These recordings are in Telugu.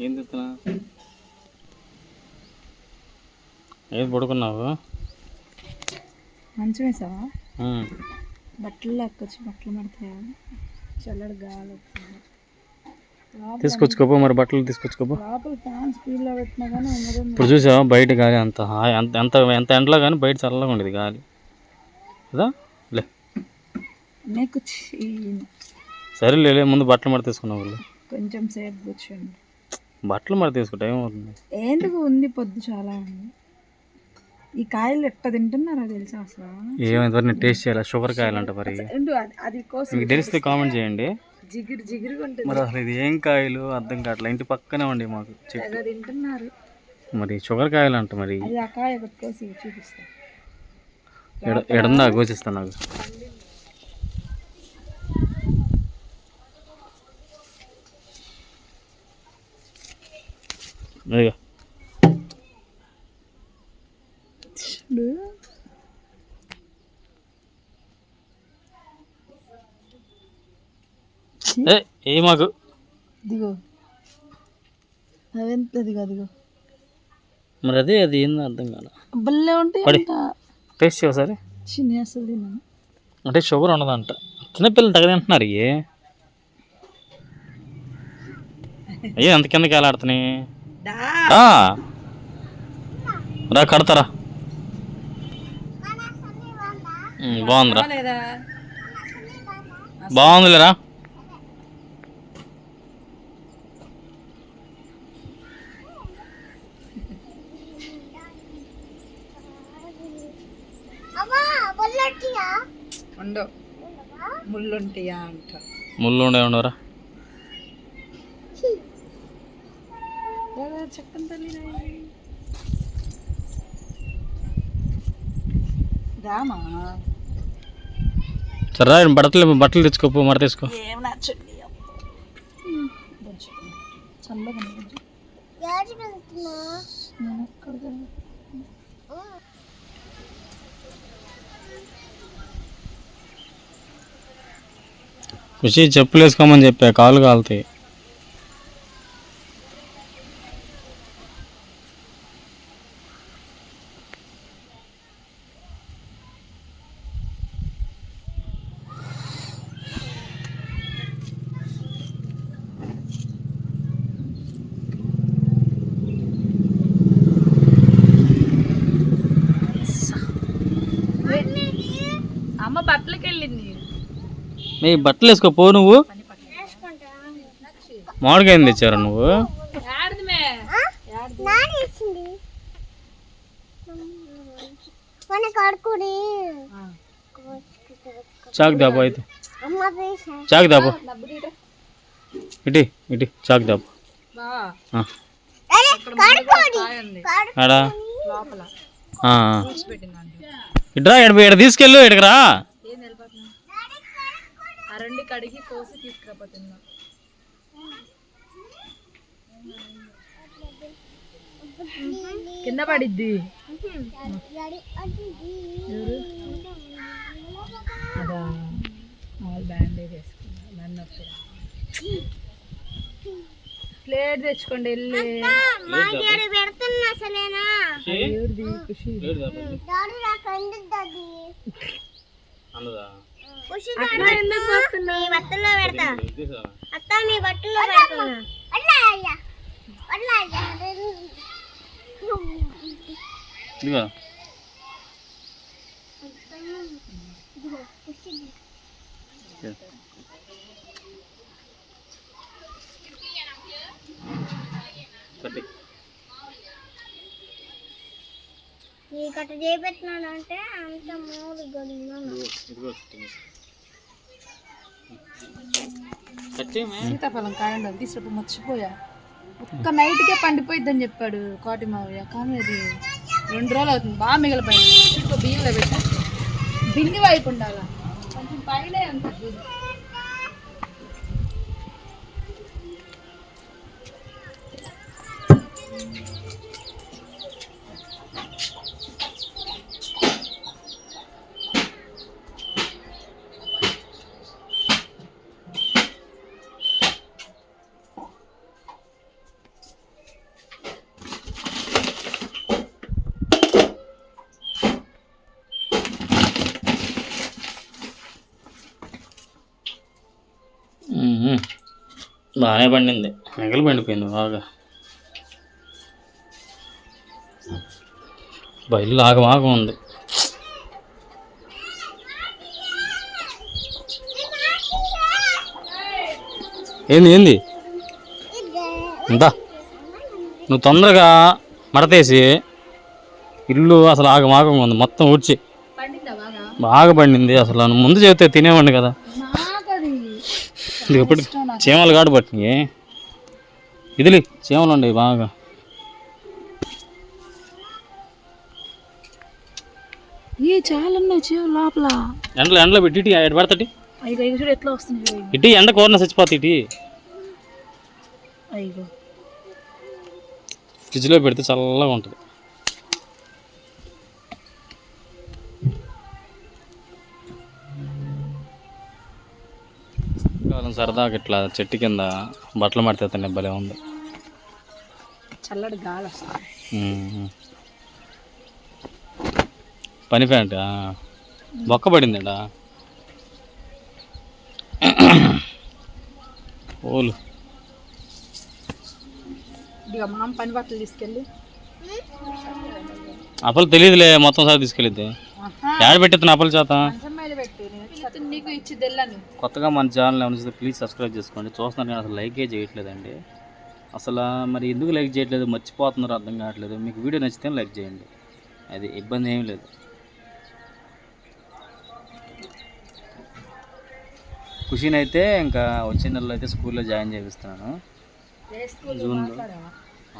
ఏం తిస్తున్నా ఏది పడుకున్నావు? మంచం వేసావా. బట్టలు లాక్కొచ్చి బట్టలు మడతాయా? చల్లడి గాలి వస్తుంది. తీసుకొచ్చుకోపో మరి బట్టలు తీసుకొచ్చుకోపో. ఇప్పుడు చూసావా బయట గాలి అంత హాయ్ అంత ఎంత ఎంత ఎండలో కానీ బయట చల్లగా ఉండేది గాలి. కదా? లే. నీకు చీ- సరే లే ముందు బట్టలు మడ తీసుకున్నావు వాళ్ళు కొంచెం సేపు కూర్చోండి. బట్టలు మడ తీసుకుంటే ఏమవుతుంది? ఎందుకు ఉంది పొద్దు చాలా ఉంది? ఈ కాయలు ఎట్ట తింటున్నారో తెలుసా అసలు? ఏమైంది నేను టేస్ట్ చేయాలి? షుగర్ కాయాలంట మరి. ఏంటి అది కోసం మీకు తెలిస్తే కామెంట్ చేయండి. జిగిరి జిగిరిగా ఉంటుంది. మరి అసలు ఇది ఏం కాయలు? అర్థం కావట్లే. ఇంటి పక్కనే ఉండి మాకు చెట్టు. తింటున్నారు. మరి షుగర్ కాయలంట మరి. అది ఆ కాయ ఒకటి కోసి చూపిస్తా. ఎడ ఎడందా? గోచిస్తాను నాకు. చూడు ఏ మాకు. దిగో అవెంత అదిగో అదిగో మరి అదే అది ఏందో అర్థం కాల. భలే ఉంటాయి టేస్ట్ చేయ ఒకసారి. చిన్న అసలు తిన్నాను అంటే షుగర్ ఉండదంట. చిన్నపిల్లలు తగ్గ తింటున్నారు ఏ. అయ్యో ఎంత కిందకి వెళ్ళాడుతున్నాయి. రా కడతారా బాగుందిరా బాగుందిలేరా ఉండవు. ముళ్ళుంటాయా అంట ముళ్ళు ఉండే ఉండవరా చెప్పండి తల్లి రామా? సరే బట్టలు బట్టలు తెచ్చుకోపో మరి తెచ్చుకో. ఏం నచ్చండి? ఖుషి చెప్పులు వేసుకోమని చెప్పా కాలు కాలుతాయి. మీ బట్టలు వేసుకోపో నువ్వు. మామిడికాయ తెచ్చారా నువ్వు? చాక్ దాబో అయితే. చాక్ దాబో ఇటీ ఇటీ చాక్ దాబో ఆ. ఆడా? లోపల. ఆ, ఆ. పెట్టిందండి ఇట్రా ఇక్కడ తీసుకెళ్ళు ఇక్కడికి రా ఏం వెళ్ళిపోతున్నా ఆ రెండు కడిగి కోసి తీసుకురాపోతున్నా కింద పడిద్ది. బ్యాండేజ్ వేసుకున్నా. నన్ను ప్లేట్ తెచ్చుకోండి వెళ్ళి. ఎవరిది ఖుషి అట్లా ఎందుకు వస్తున్నావు? ఇదిగో. కట్టి. నీకు అట్లా చేపెట్టినానంటే అంత మూడు సీతాఫలం కాయండి అది మర్చిపోయా. ఒక్క నైట్కే పండిపోయిద్దని చెప్పాడు కోటి మావయ్య. కానీ అది రెండు రోజులు అవుతుంది బాగా మిగిలిపోయింది. బియ్యంలో పెట్టా బింది వైపు ఉండాలా. కొంచెం పైన ఉంటుంది. బాగానే పండింది. మిగలు పండిపోయింది బాగా. బయలు ఆగమాగం ఉంది. ఏంది ఏంది? ఇందా నువ్వు తొందరగా మడతేసి ఇల్లు అసలు ఆగమాగం ఉంది. మొత్తం ఊడ్చి. పండిందా బాగా? పండింది. అసలు నువ్వు ముందు చెబితే తినేవాడిని కదా. ఎప్పుడు చీమలు కాడు పట్టినాయి ఇదిలే చీమలు ఉండేవి బాగా. ఏ చాలా ఉన్నాయి చీమ లోపల. ఎండలో ఎండలో పెట్టి ఇటు ఎటు పడతాటి? ఎట్లా వస్తుంది. ఇటు ఎండ కోరిన చచ్చిపోతాయి ఇటు. ఫ్రిడ్జ్లో పెడితే చల్లగా ఉంటుంది. సరదాగా ఇట్లా చెట్టు కింద బట్టలు మడితే భలే ఉంది. చల్లటి గాలి వస్తుంది. పని ప్యాంట్ బొక్క పడిందిడా? ఓలు. పని బట్టలు తీసుకెళ్ళి. అప్పలు తెలియదులే మొత్తం సార్ తీసుకెళ్ళిద్ది. యాడ పెట్టిద్దాను అప్పల చేత? నీకు ఇచ్చి తెల్లని కొత్తగా మన ఛానల్ ఏమైనా ప్లీజ్ సబ్స్క్రైబ్ చేసుకోండి. చూస్తున్నాను నేను అసలు లైకే చేయట్లేదండి. అసలు మరి ఎందుకు లైక్ చేయట్లేదు? మర్చిపోతున్నారు అర్థం కావట్లేదు. మీకు వీడియో నచ్చితే లైక్ చేయండి. అది ఇబ్బంది ఏం లేదు. ఖుషీని అయితే ఇంకా వచ్చే నెలలో అయితే స్కూల్లో జాయిన్ చేపిస్తున్నాను. జూన్లో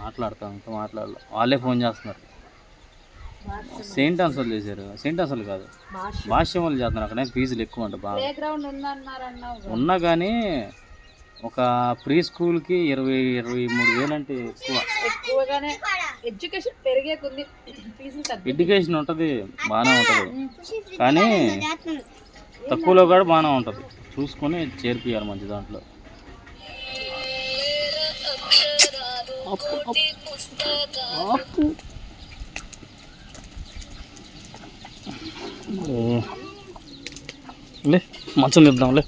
మాట్లాడతాం ఇంకా మాట్లాడాలి. వాళ్ళే ఫోన్ చేస్తున్నారు. సెయింట్ ఆన్సర్లు చేశారు. సెయింట్ ఆన్సర్లు కాదు. భాష్యం. వాళ్ళు చేస్తున్నారు. అక్కడ ఫీజులు ఎక్కువ అంట బాగా. ఉన్నా కానీ ఒక ప్రీ స్కూల్కి ఇరవై ఇరవై మూడు వేలు అంటే ఎక్కువ. ఎక్కువగానే ఎడ్యుకేషన్ పెరిగే కొద్ది ఎడ్యుకేషన్ ఉంటుంది బాగానే ఉంటుంది. కానీ తక్కువలో కూడా బాగానే ఉంటుంది. చూసుకొని చేర్పియాలి మంచి దాంట్లో. ఓ. లే మంచం తిద్దాంలే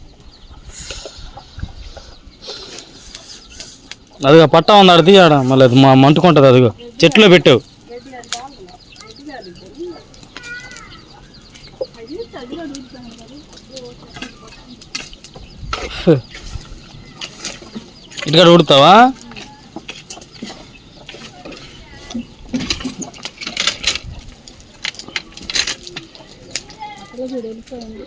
అదిగా పట్టా ఉంది ఆడ. తీయాడ మళ్ళీ అది మా మంటుకుంటుంది అదిగో. చెట్లో పెట్టావు. ఇటుకాడ ఉడుతావా చూడు వెళ్ళిపోయింది